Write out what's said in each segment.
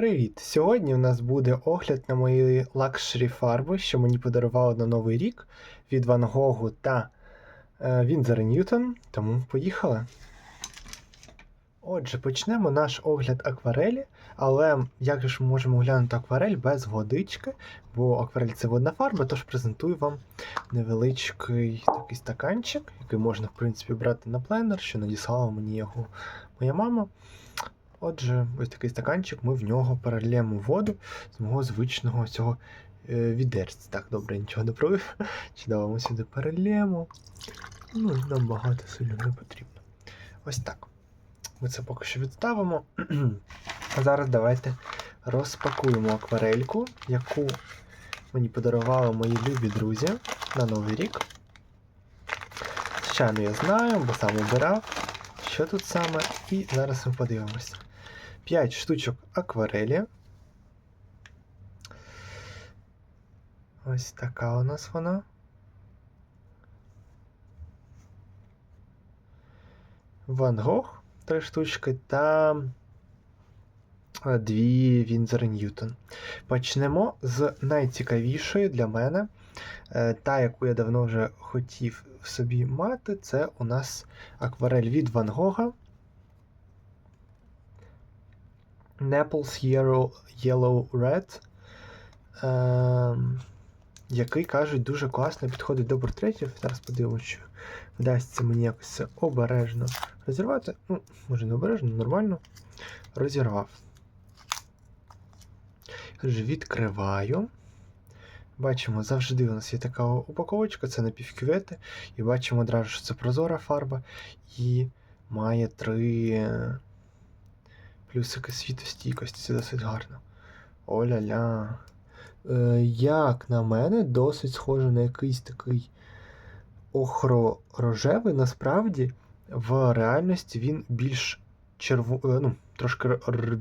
Привіт! Сьогодні у нас буде огляд на мої лакшері фарби, що мені подарували на Новий рік від Ван Гогу та е, Вінзер Ньютон. Тому поїхали. Отже, почнемо наш огляд акварелі, але як ж ми можемо оглянути акварель без водички, бо акварель це водна фарба, тож презентую вам невеличкий такий стаканчик, який можна, в принципі, брати на пленер, що надіслала мені його моя мама. Отже, ось такий стаканчик, ми в нього перельємо воду з мого звичного цього е, відерця. Так, добре, нічого не провів. Чудово, ми сюди перельємо. Ну, нам багато сильно не потрібно. Ось так. Ми це поки що відставимо. А зараз давайте розпакуємо акварельку, яку мені подарували мої любі друзі на Новий рік. Звичайно, я знаю, бо сам обирав, що тут саме, і зараз ми подивимося. 5 штучок акварелі. Ось така у нас вона. Ван Гог 3 штучки та е, дві Вінзер Ньютон. Почнемо з найцікавішої для мене. Е, Та, яку я давно вже хотів собі мати, це у нас акварель від Ван Гога. Naples Yellow, Yellow Red, ем, який кажуть дуже класно підходить до портретів. Зараз подивимося, чи вдасться мені якось це обережно розірвати. Ну, може не обережно, нормально. Розірвав. Відкриваю. Бачимо, завжди у нас є така упаковочка, це напівкювети. І бачимо одразу, що це прозора фарба і має три плюсики світостійкості, це досить гарно. Оля-ля. Е, як на мене, досить схоже на якийсь такий охро-рожевий. Насправді, в реальності він більш черво... е, ну, трошки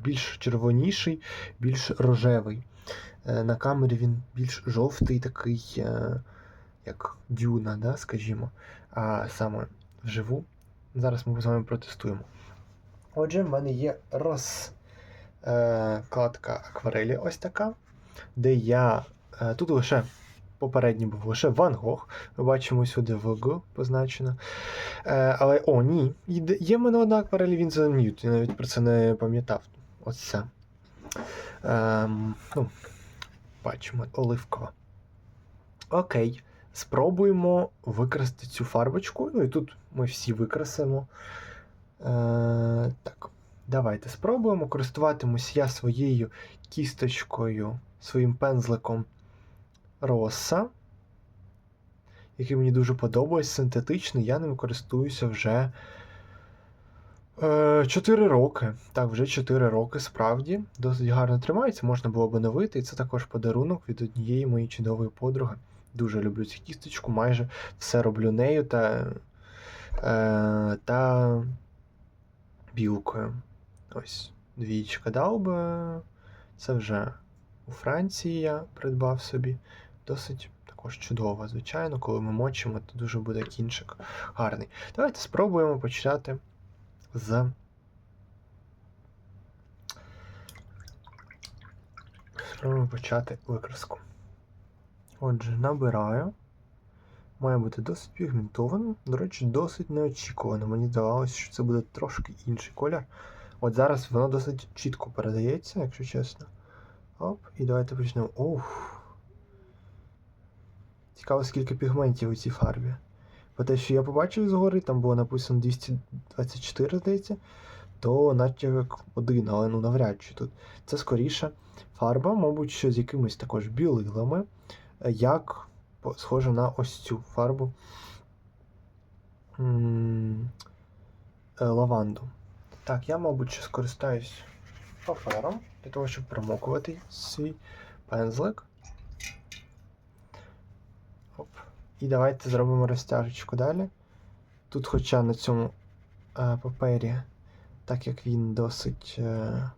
більш червоніший, більш рожевий. Е, на камері він більш жовтий, такий, е, як дюна, да, скажімо. А саме вживу. Зараз ми з вами протестуємо. Отже, в мене є розкладка акварелі ось така, де я. е, Тут лише попередній був лише Ван Гог. Ми бачимо сюди ВГ позначено. Е, Але о, ні. Є- в мене одна акварель Вінзен Ньют, я навіть про це не пам'ятав. Ось це. Ем, ну, бачимо, оливкова. Окей. Спробуємо використати цю фарбочку. Ну і тут ми всі викрасимо. Е, так, давайте спробуємо. Користуватимусь я своєю кісточкою, своїм пензликом Роса, який мені дуже подобається, синтетичний. Я ним користуюся вже е, 4 роки. Так, вже 4 роки справді. Досить гарно тримається, можна було б оновити. І це також подарунок від однієї моєї чудової подруги. Дуже люблю цю кісточку, майже все роблю нею та. Е, та білкою. Ось, двічка дав би. Це вже у Франції я придбав собі. Досить також чудово, звичайно, коли ми мочимо, то дуже буде кінчик гарний. Давайте спробуємо почати з. Спробуємо почати викраску. Отже, набираю. Має бути досить пігментовано. До речі, досить неочікувано. Мені здавалося, що це буде трошки інший колір. От зараз воно досить чітко передається, якщо чесно. Оп, і давайте почнемо. Оуф. Цікаво, скільки пігментів у цій фарбі. Бо те, що я побачив згори, там було написано 224, здається, то наче як один, але ну навряд чи тут. Це скоріше фарба, мабуть, що з якимись також білилами, як схоже на ось цю фарбу е, лаванду. Так, я, мабуть, ще скористаюсь папером для того, щоб промокувати свій пензлик. Оп. І давайте зробимо розтяжечку далі. Тут, хоча на цьому е, папері, так як він досить е,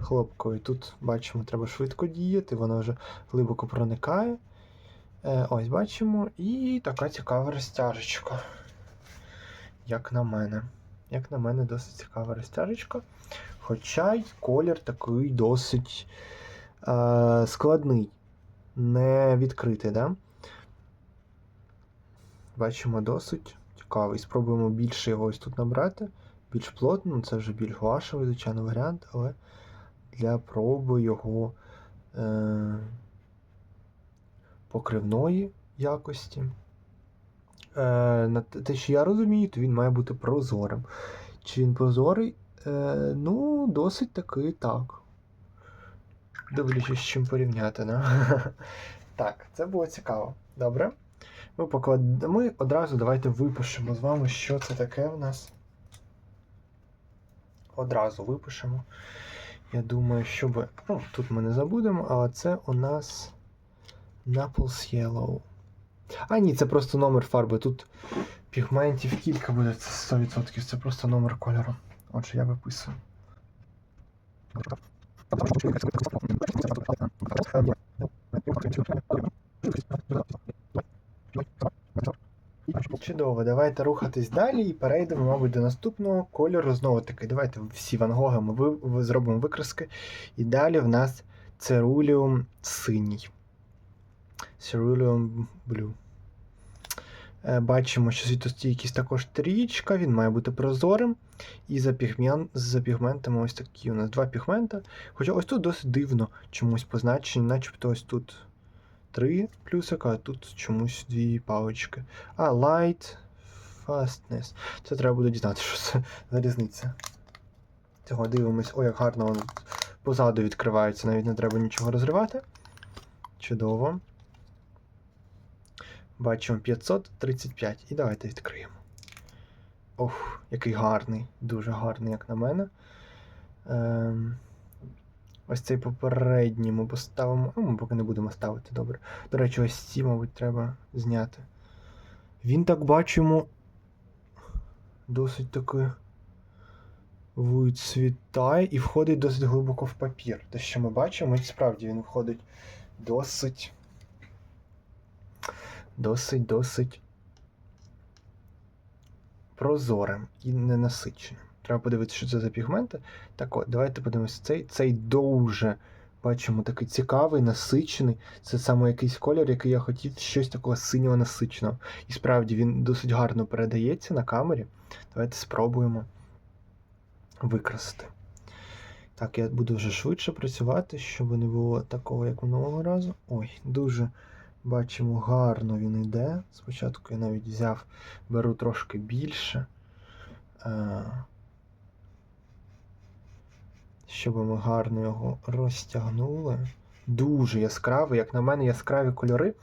хлопковий, тут бачимо, треба швидко діяти, воно вже глибоко проникає. Е, ось бачимо, і така цікава розтяжечка. Як на мене. Як на мене, досить цікава розтяжечка. Хоча й колір такий досить е, складний, не відкритий, да? Бачимо досить цікавий. Спробуємо більше його ось тут набрати. Більш плотно, це вже більш гуашевий, звичайно, варіант, але для проби його е, покривної якості. Е, те- що я розумію, то він має бути прозорим. Чи він прозорий? Е, ну, досить таки так. Дивлячись, з чим порівняти, да? Так, це було цікаво. Добре. Ми, поклад... Ми одразу давайте випишемо з вами, що це таке в нас. Одразу випишемо. Я думаю, щоб. Ну, тут ми не забудемо, але це у нас Naples Yellow. А, ні, це просто номер фарби. Тут пігментів кілька буде, це 100%. Це просто номер кольору. Отже, я виписую. Чудово, давайте рухатись далі і перейдемо, мабуть, до наступного кольору. Знову таки, давайте всі Ван Гога ми зробимо викраски. І далі в нас церуліум синій. Ceruleum Blue. Е, Бачимо, що світостійкість також трієчка, він має бути прозорим. І за, пігмен... за пігментами ось такі у нас два пігмента. Хоча ось тут досить дивно чомусь позначені, начебто ось тут три плюсика, а тут чомусь дві палички. А, light, fastness. Це треба буде дізнати, що це за різниця. Цього дивимось. Ой, як гарно воно позаду відкривається, навіть не треба нічого розривати. Чудово. Бачимо 535. І давайте відкриємо. Ох, який гарний, дуже гарний, як на мене. Ем, ось цей попередній ми поставимо. Ну, ми поки не будемо ставити, добре. До речі, ось ці, мабуть, треба зняти. Він так бачимо. Досить таки вицвітає і входить досить глибоко в папір. Те, що ми бачимо, і справді він входить досить. Досить, досить прозорим і ненасиченим. Треба подивитися, що це за пігменти. Так от, давайте подивимося цей. Цей дуже бачимо такий цікавий, насичений. Це саме якийсь колір, який я хотів, щось такого синього насиченого. І справді він досить гарно передається на камері. Давайте спробуємо викрасти. Так, я буду вже швидше працювати, щоб не було такого, як минулого разу. Ой, дуже бачимо, гарно він йде. Спочатку я навіть взяв, беру трошки більше. е, Щоб ми гарно його розтягнули. Дуже яскравий, як на мене, яскраві кольори.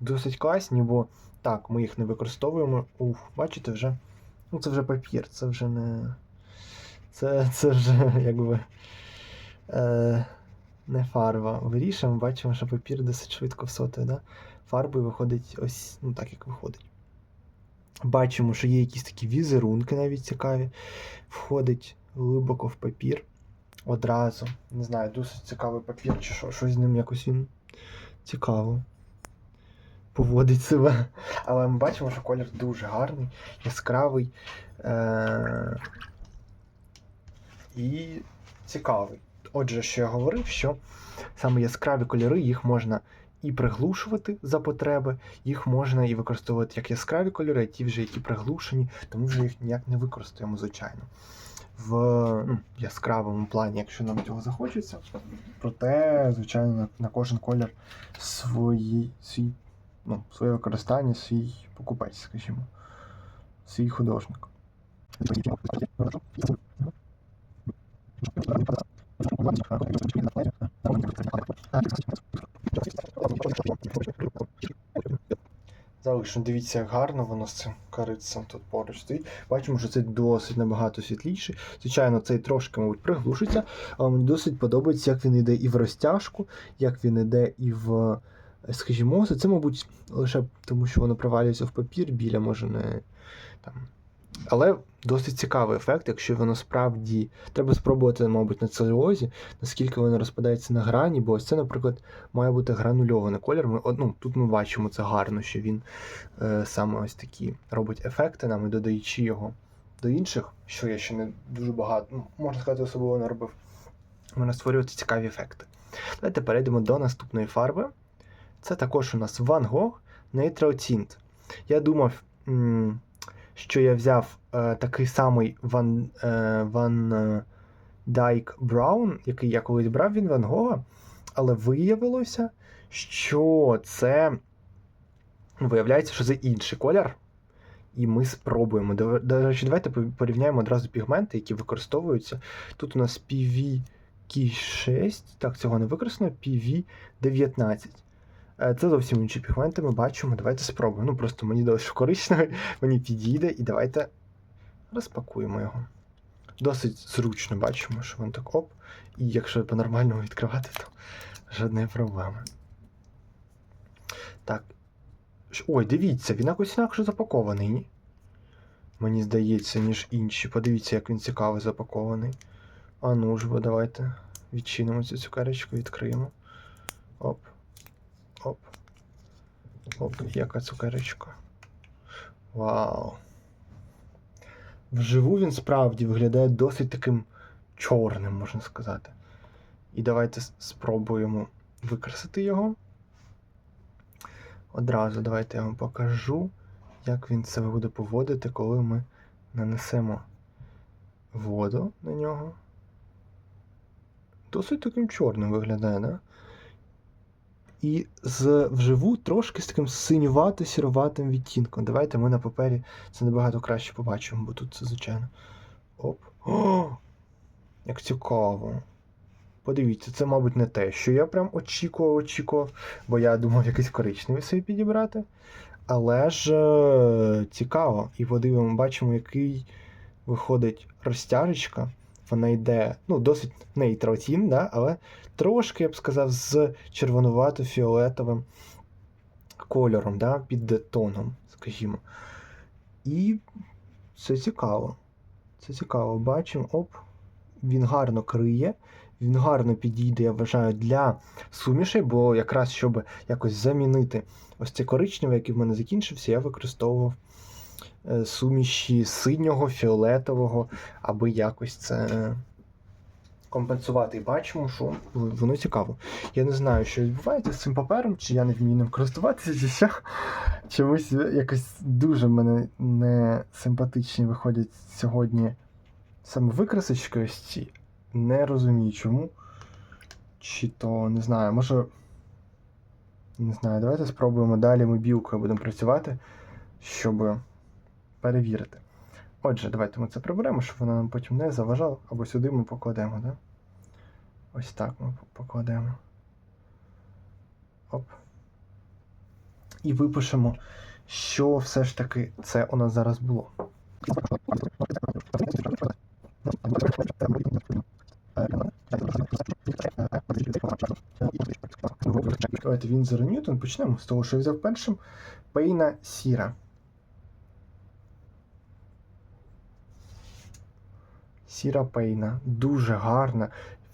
Досить класні, бо так, ми їх не використовуємо. Ух, бачите, вже. Ну, це вже папір, це вже не. Це, це вже якби. Е, не фарба. Вирішуємо, бачимо, що папір досить швидко всотує, да? Фарбою виходить ось, ну так як виходить. Бачимо, що є якісь такі візерунки навіть цікаві. Входить глибоко в папір. Одразу. Не знаю, досить цікавий папір, чи що, щось з ним якось він цікаво поводить себе. Але ми бачимо, що колір дуже гарний, яскравий е- і цікавий. Отже, що я говорив, що саме яскраві кольори їх можна і приглушувати за потреби, їх можна і використовувати як яскраві кольори, а ті вже які приглушені, тому вже їх ніяк не використаємо, звичайно. В ну, яскравому плані, якщо нам цього захочеться. Проте, звичайно, на, кожен колір свої, свій, ну, своє використання, свій покупець, скажімо, свій художник. Залишно, дивіться, як гарно воно з цим корицем тут поруч стоїть. Бачимо, що це досить набагато світліший. Звичайно, цей трошки, мабуть, приглушиться, але мені досить подобається, як він йде і в розтяжку, як він йде і в, скажімо, це, мабуть, лише тому, що воно провалюється в папір, біля може не там. Але досить цікавий ефект, якщо воно справді. Треба спробувати, мабуть, на целюлозі, наскільки воно розпадається на грані, бо ось це, наприклад, має бути гранульований колір. Ми, ну, тут ми бачимо це гарно, що він е, саме ось такі робить ефекти нам і додаючи його до інших, що я ще не дуже багато, ну, можна сказати, особливо не робив, можна створювати цікаві ефекти. Давайте перейдемо до наступної фарби. Це також у нас Van Gogh Neutral Tint. Я думав, що я взяв е, такий самий Van, е, Van е, Dyke Brown, який я колись брав від Ван Гога, але виявилося, що це ну, виявляється, що це інший колір. І ми спробуємо. До, до речі, давайте порівняємо одразу пігменти, які використовуються. Тут у нас PV6, так, цього не використано, PV19. Е, Це зовсім інші пігменти, ми бачимо. Давайте спробуємо. Ну, просто мені дали, що мені підійде, і давайте розпакуємо його. Досить зручно бачимо, що він так оп. І якщо по-нормальному відкривати, то жодної проблеми. Так. Ой, дивіться, він якось інакше запакований, ні? Мені здається, ніж інші. Подивіться, як він цікаво запакований. А ну ж бо давайте відчинимо цю цукерочку, відкриємо. Оп. Оп. Оп, яка цукерочка. Вау. Вживу він справді виглядає досить таким чорним, можна сказати. І давайте спробуємо викрасити його. Одразу давайте я вам покажу, як він себе буде поводити, коли ми нанесемо воду на нього. Досить таким чорним виглядає, да? І з вживу трошки з таким синювато-сіроватим відтінком. Давайте ми на папері це набагато краще побачимо, бо тут це звичайно. Оп. О! Як цікаво. Подивіться, це, мабуть, не те, що я прям очікував, очікував, бо я думав якийсь коричневий собі підібрати. Але ж е, цікаво. І подивимо, бачимо, який виходить розтяжечка. Вона йде, ну, досить нейтротін, да, але трошки, я б сказав, з червонувато-фіолетовим кольором, да, під тоном, скажімо. І це цікаво. Це цікаво. Бачимо, оп, він гарно криє, він гарно підійде, я вважаю, для сумішей, бо якраз щоб якось замінити ось цей коричневий, який в мене закінчився, я використовував суміші синього, фіолетового, аби якось це компенсувати. І бачимо, що воно цікаво. Я не знаю, що відбувається з цим папером, чи я не вмію ним користуватися, чи що. Чомусь якось дуже мене не симпатичні виходять сьогодні саме викрасочки ось. Не розумію чому. Чи то не знаю, може. Не знаю, давайте спробуємо далі ми білкою будемо працювати, щоб перевірити. Отже, давайте ми це приберемо, щоб воно нам потім не заважало, або сюди ми покладемо, да? Ось так ми покладемо. Оп. І випишемо, що все ж таки це у нас зараз було. Давайте Вінзор Ньютон почнемо з того, що я взяв першим. Пейна Сіра. Сіра Пейна. Дуже гарна.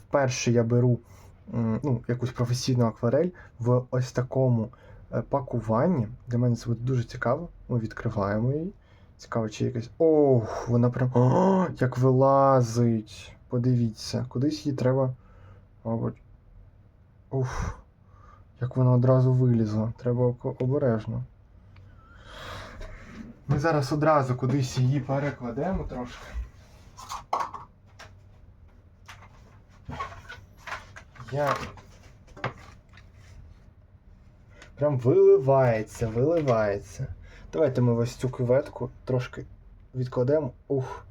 Вперше я беру ну, якусь професійну акварель в ось такому е, пакуванні. Для мене це буде дуже цікаво. Ми відкриваємо її. Цікаво, чи якась. Ох, вона прям. О, як вилазить. Подивіться, кудись її треба. Мабуть. Уф. Як вона одразу вилізла. Треба обережно. Ми зараз одразу кудись її перекладемо трошки. Я. Прям виливається, виливається. Давайте ми ось цю кюветку трошки відкладемо. Ух.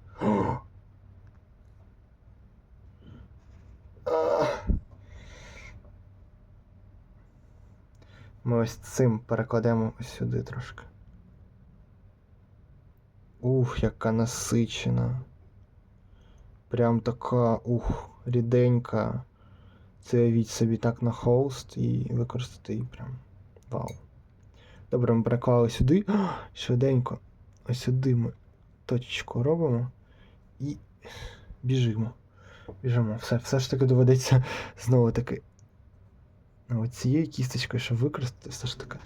Ми ось цим перекладемо ось сюди трошки. Ух, яка насичена. Прям така, ух, ріденька. Це уявіть собі так на холст і використати її прям. Вау. Добре, ми переклали сюди. О, швиденько. Ось сюди ми точечку робимо і біжимо. Біжимо. Все, все ж таки доведеться знову таки. ну, Цією кісточкою, щоб використати, все ж таки.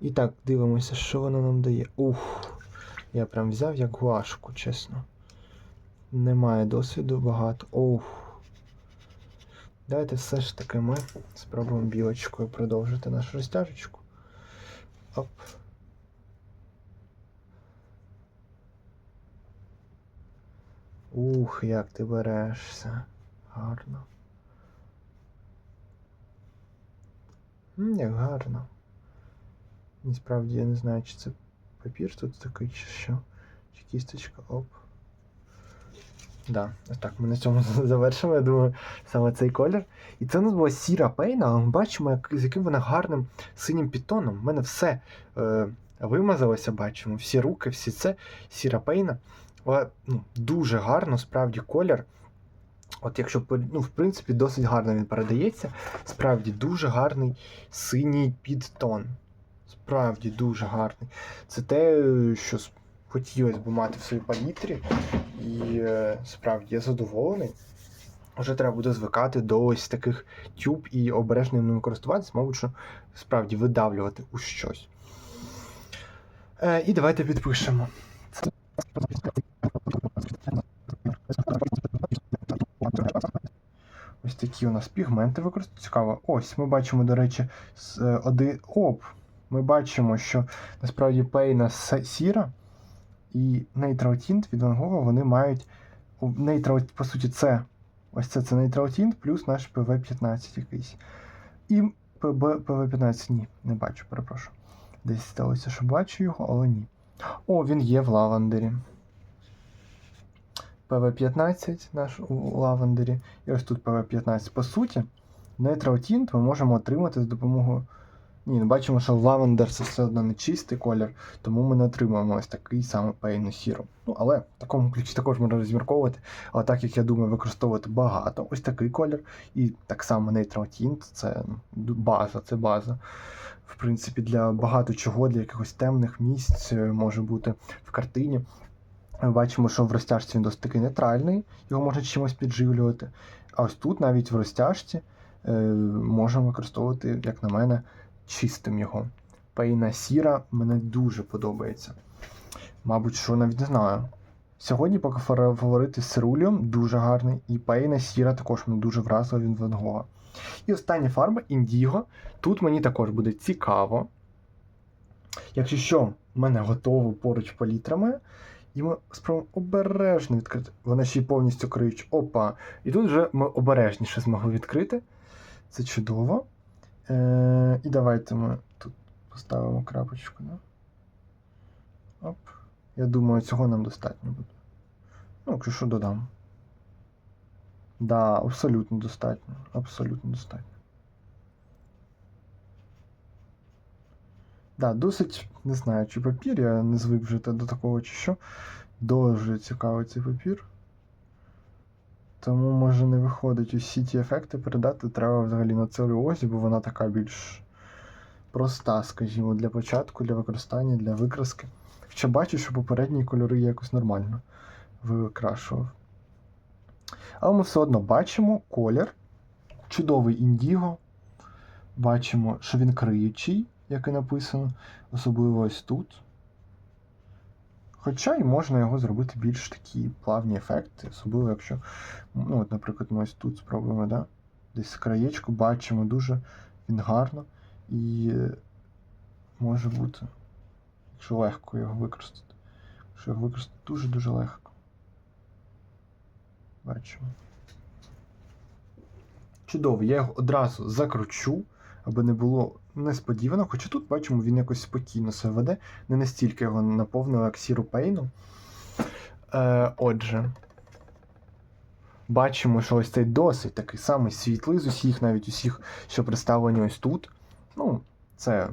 І так, дивимося, що воно нам дає. Ух. Я прям взяв як гуашку, чесно. Немає досвіду багато. Ох. Давайте все ж таки ми спробуємо білочкою продовжити нашу розтяжечку. Оп. Ух, як ти берешся. Гарно. М, Як гарно. Насправді я не знаю, чи це папір тут такий, чи що. Чи кісточка, оп. Да, так, ми на цьому завершимо, я думаю, саме цей колір. І це у нас була сіра пейна, але ми бачимо, як, з яким вона гарним синім підтоном. У мене все е, вимазалося, бачимо, всі руки, всі це, сіра пейна. Але ну, дуже гарно, справді, колір. От якщо ну, в принципі, досить гарно він передається. Справді дуже гарний синій підтон. Справді дуже гарний. Це те, що хотілося б мати в своїй палітрі. І е, справді я задоволений. Вже треба буде звикати до ось таких тюб і обережно ними користуватися, мабуть, що справді видавлювати у щось. Е, і давайте підпишемо. Ось такі у нас пігменти використовують. Цікаво. Ось ми бачимо, до речі, е, один. Оп! Ми бачимо, що насправді пейна сіра і Neutral від Van Gogh, вони мають. Neutral, по суті, це. Ось це це Neutral плюс наш PV15 якийсь. І PB, PV15 ні, не бачу, перепрошую. Десь сталося, що бачу його, але ні. О, він є в лавандері. PV15 наш у лавандері. І ось тут PV15. По суті, Neutral Tint ми можемо отримати з допомогою. Ні, ну бачимо, що лавендер це все одно не чистий колір, тому ми не отримуємо ось такий саме пейну сіру. Ну, але в такому ключі також можна розмірковувати. Але так як я думаю, використовувати багато ось такий колір, і так само Neutral Tint це ну, база, це база. В принципі, для багато чого, для якихось темних місць е, може бути в картині. Ми бачимо, що в розтяжці він досить такий нейтральний, його можна чимось підживлювати. А ось тут, навіть в розтяжці, е, можемо використовувати, як на мене, чистим його. Пейна сіра мене дуже подобається. Мабуть, що навіть не знаю. Сьогодні поки фаворити з Цируліум дуже гарний, і пейна сіра також мене дуже вразила від Ван Гога. І остання фарба Індіго. Тут мені також буде цікаво. Якщо що, в мене готово поруч палітрами. І ми спробуємо обережно відкрити. Вони ще й повністю криють. Опа! І тут вже ми обережніше змогли відкрити. Це чудово. Е, і давайте ми тут поставимо крапочку. Да? Оп. Я думаю, цього нам достатньо буде. Ну, якщо що додам. Да, абсолютно достатньо. Абсолютно достатньо. Да, досить, не знаю, чи папір, я не звик вже до такого чи що. Дуже цікавий цей папір. Тому може не виходить усі ті ефекти передати треба взагалі на целюлозі, бо вона така більш проста, скажімо, для початку, для використання, для викраски. Хоча бачу, що попередні кольори якось нормально викрашував. Але ми все одно бачимо колір, чудовий індіго. Бачимо, що він криючий, як і написано, особливо ось тут. Хоча й можна його зробити більш такі плавні ефекти, особливо якщо, ну, от, наприклад, ми ось тут спробуємо, да? десь краєчку бачимо дуже він гарно і може бути, якщо легко його використати. Якщо його використати дуже-дуже легко. Бачимо. Чудово, я його одразу закручу, аби не було несподівано. Хоча тут бачимо, він якось спокійно себе веде, не настільки його наповнило, як сіру пейну. Е, отже, бачимо, що ось цей досить такий самий світлий з усіх, навіть усіх, що представлені ось тут. Ну, це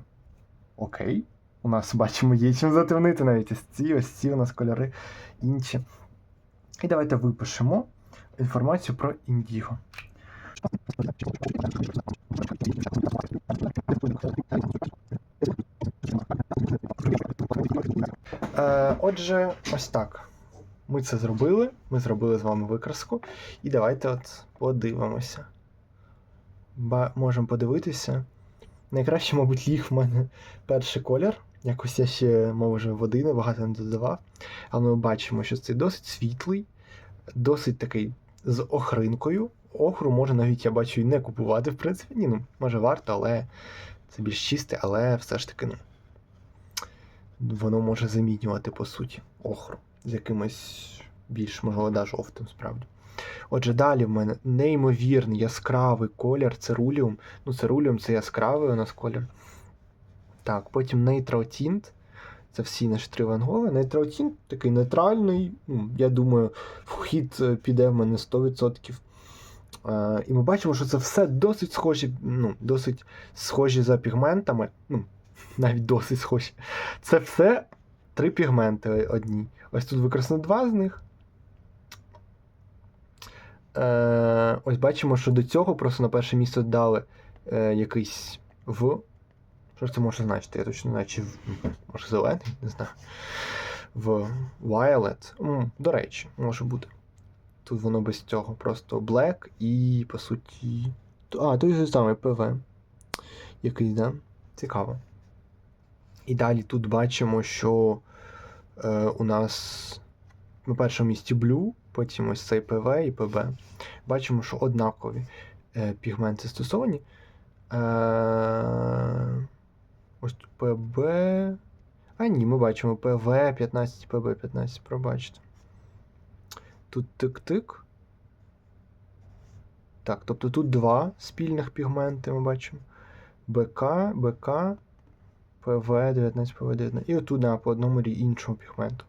окей. У нас бачимо, є чим затемнити навіть ось ці, ось ці у нас кольори інші. І давайте випишемо інформацію про індіго. Е, отже, ось так. Ми це зробили. Ми зробили з вами викраску. І давайте от подивимося. Ба- можемо подивитися. Найкраще, мабуть, ліг в мене перший колір. Якось я ще, може, води небагато не додавав. Але ми бачимо, що це досить світлий, досить такий з охринкою. Охру може навіть я бачу і не купувати, в принципі. Ні, ну, може варто, але це більш чисте, але все ж таки, ну. Воно може замінювати, по суті, охру з якимось більш, можливо, да, жовтим, справді. Отже, далі в мене неймовірний яскравий колір церуліум. Ну, церуліум це яскравий у нас колір. Так, потім Neutral Tint. Це всі наші три. Neutral Tint такий нейтральний. Ну, я думаю, вхід е, піде в мене 100%. Е, і ми бачимо, що це все досить схожі, ну, досить схожі за пігментами. Ну, навіть досить схожі. Це все три пігменти одні. Ось тут використано два з них. Е, ось бачимо, що до цього просто на перше місце дали е, якийсь в. Що ж це може значити? Я точно не в, може зелений, не знаю. В Violet. М, До речі, може бути. Тут воно без цього. Просто Black і, по суті. А, той же самий ПВ. Якийсь, да? Цікаво. І далі тут бачимо, що е, у нас на першому місці Blue, потім ось цей ПВ і ПБ. Бачимо, що однакові е, пігменти застосовані. Е, ось ПБ. А ні, ми бачимо ПВ 15, ПБ 15, пробачте. Тут тик-тик. Так, тобто тут два спільних пігменти ми бачимо. БК, БК, ПВ 19, ПВ 19. І отут да, по одному рі- іншому пігменту.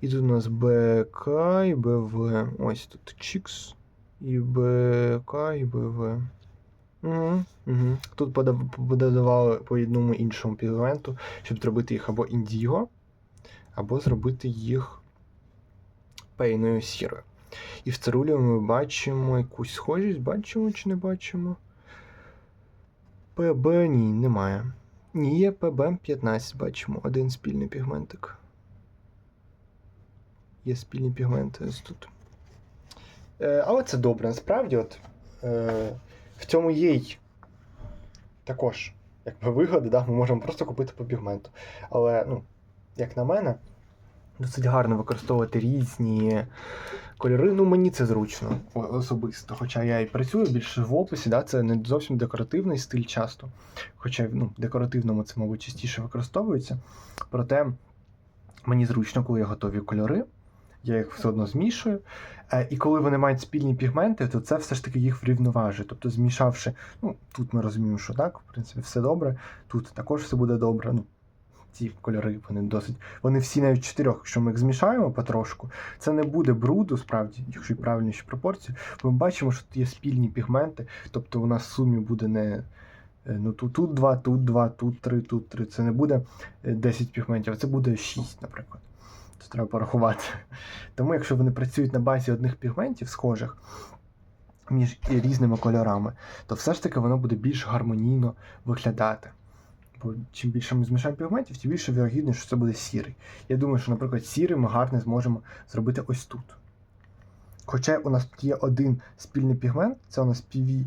І тут у нас БК і БВ. Ось тут Чікс. І БК, і БВ. Угу, угу. Тут подавали по одному іншому пігменту, щоб зробити їх або індіго, або зробити їх пейною сірою. І в цирулі ми бачимо якусь схожість, бачимо чи не бачимо. ПБ ні, немає. Ні, є ПБ 15, бачимо, один спільний пігментик. Є спільні пігменти ось тут. Е, але це добре, насправді, от е, в цьому є й також якби вигоди, да? ми можемо просто купити по пігменту. Але, ну, як на мене, досить гарно використовувати різні кольори. Ну, мені це зручно особисто. Хоча я і працюю більше в описі, да? це не зовсім декоративний стиль часто. Хоча ну, декоративному це, мабуть, частіше використовується. Проте мені зручно, коли є готові кольори. Я їх все одно змішую. Е, І коли вони мають спільні пігменти, то це все ж таки їх врівноважує. Тобто, змішавши, ну тут ми розуміємо, що так, в принципі, все добре. Тут також все буде добре. Ну, ці кольори вони досить. Вони всі навіть чотирьох. Якщо ми їх змішаємо потрошку, це не буде бруду, справді, якщо і правильніші пропорції, бо ми бачимо, що тут є спільні пігменти, тобто у нас в сумі буде не. е, Ну, тут, тут два, тут два, тут три, тут три. Це не буде е, 10 пігментів, а це буде 6, наприклад. Це треба порахувати. Тому, якщо вони працюють на базі одних пігментів, схожих між різними кольорами, то все ж таки воно буде більш гармонійно виглядати. Бо чим більше ми змішаємо пігментів, тим більше вірогідність, що це буде сірий. Я думаю, що, наприклад, сірий ми гарно зможемо зробити ось тут. Хоча у нас тут є один спільний пігмент, це у нас PV.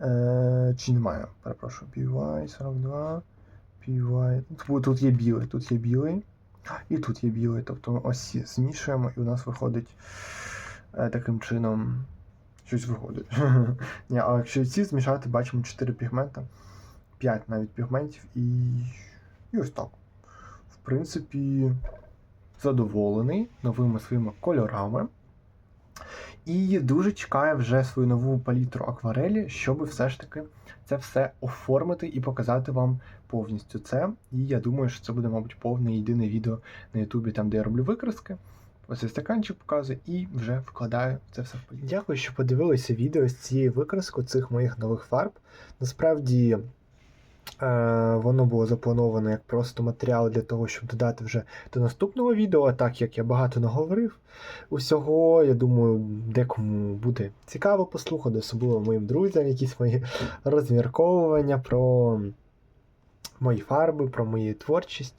Е, чи немає? Перепрошую, PY 42. PY. Тут, тут є білий, тут є білий. І тут є білий. Тобто ось ці змішуємо, і у нас виходить е, таким чином. Щось виходить. Ні, а якщо ці змішати, бачимо 4 пігмента, 5 навіть пігментів, і, і ось так. В принципі, задоволений новими своїми кольорами. І дуже чекаю вже свою нову палітру акварелі, щоб все ж таки це все оформити і показати вам повністю це. І я думаю, що це буде, мабуть, повне єдине відео на Ютубі, там, де я роблю викраски. Ось цей стаканчик показую і вже вкладаю це все в палітру. Дякую, що подивилися відео з цієї викраски цих моїх нових фарб. Насправді. Е, воно було заплановано як просто матеріал для того, щоб додати вже до наступного відео. А так як я багато наговорив усього, я думаю, декому буде цікаво послухати, особливо моїм друзям, якісь мої розмірковування про мої фарби, про мою творчість.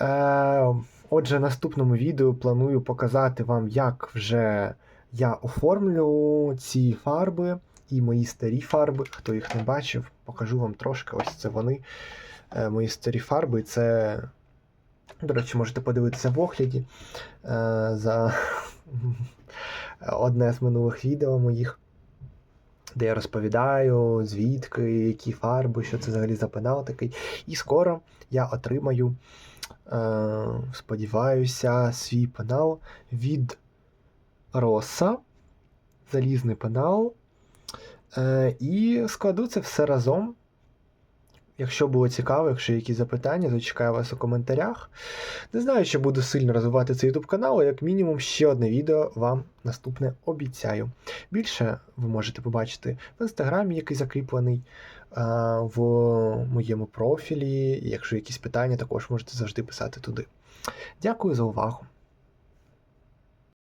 Е, отже, в наступному відео планую показати вам, як вже я оформлю ці фарби і мої старі фарби. Хто їх не бачив, покажу вам трошки. Ось це вони. е, мої старі фарби. Це, до речі, можете подивитися в огляді е, за одне з минулих відео моїх, де я розповідаю, звідки, які фарби, що це взагалі за пенал такий. І скоро я отримаю, е, сподіваюся, свій пенал від Роса, залізний пенал. Е, і складу це все разом. Якщо було цікаво, якщо є якісь запитання, то чекаю вас у коментарях. Не знаю, чи буду сильно розвивати цей YouTube канал, але як мінімум ще одне відео вам наступне обіцяю. Більше ви можете побачити в інстаграмі, який закріплений, а, в моєму профілі. Якщо якісь питання, також можете завжди писати туди. Дякую за увагу!